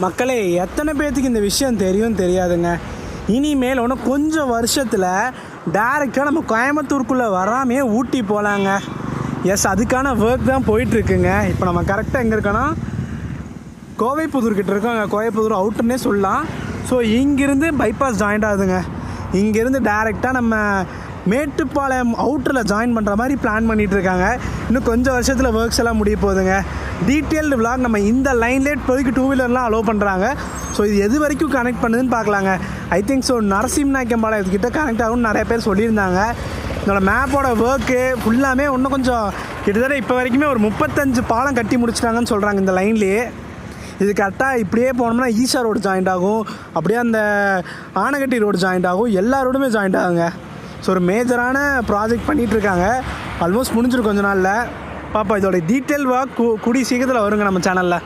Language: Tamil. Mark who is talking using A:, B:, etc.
A: மக்களே எத்தனை பேர்த்துக்கு இந்த விஷயம் தெரியும் தெரியாதுங்க. இனிமேல் ஒன்று கொஞ்சம் வருஷத்தில் டேரெக்டாக நம்ம கோயம்புத்தூருக்குள்ளே வராமையே ஊட்டி போகலாங்க எஸ் அதுக்கான ஒர்க் தான் போயிட்டுருக்குங்க. இப்போ நம்ம கரெக்டாக எங்கே இருக்கோன்னா கோவைப்புதூர் கிட்ட இருக்கோங்க. கோவைப்புதூர் அவுட்டுன்னே சொல்லலாம். ஸோ இங்கேருந்து பைபாஸ் ஜாயிண்ட் ஆகுதுங்க. இங்கேருந்து டேரெக்டாக நம்ம மேட்டுப்பாளையம் அவுட்டரில் ஜாயின் பண்ணுற மாதிரி பிளான் பண்ணிகிட்டு இருக்காங்க இன்னும் கொஞ்சம் வருஷத்தில் ஒர்க்ஸ் எல்லாம் முடிய போகுதுங்க. டீட்டெயில்டு விளாக் நம்ம இந்த லைன்லேயே இப்போதைக்கு டூ வீலர்லாம் அலோவ் பண்ணுறாங்க ஸோ இது எது வரைக்கும் கனெக்ட் பண்ணுதுன்னு பார்க்கலாங்க. ஐ திங்க் ஸோ நரசிம்நாயக்கம் நரசிம்நாயக்கம்பாளையத்துக்கிட்ட கனெக்ட் ஆகும்னு நிறைய பேர் சொல்லியிருந்தாங்க. இதோட மேப்போட ஒர்க்கு ஃபுல்லாமே இன்னும் கொஞ்சம் கிட்டத்தட்ட இப்போ வரைக்குமே ஒரு முப்பத்தஞ்சு பாலம் கட்டி முடிச்சிட்டாங்கன்னு சொல்கிறாங்க இந்த லைன்லேயே இது கரெக்டாக இப்படியே போனோம்னா ஈஷா ரோடு ஜாயிண்ட் ஆகும். அப்படியே அந்த ஆனகட்டி ரோடு ஜாயிண்ட் ஆகும். எல்லா ரோடுமே ஜாயிண்ட் ஆகுங்க. ஸோ ஒரு மேஜரான ப்ராஜெக்ட் பண்ணிகிட்டு இருக்காங்க. ஆல்மோஸ்ட் முடிஞ்சிடும் கொஞ்ச நாளில். பாப்பா இதோட டீட்டெயில் ஒர்க் கூடி சீக்கிரத்தில் வருங்க நம்ம சேனலில்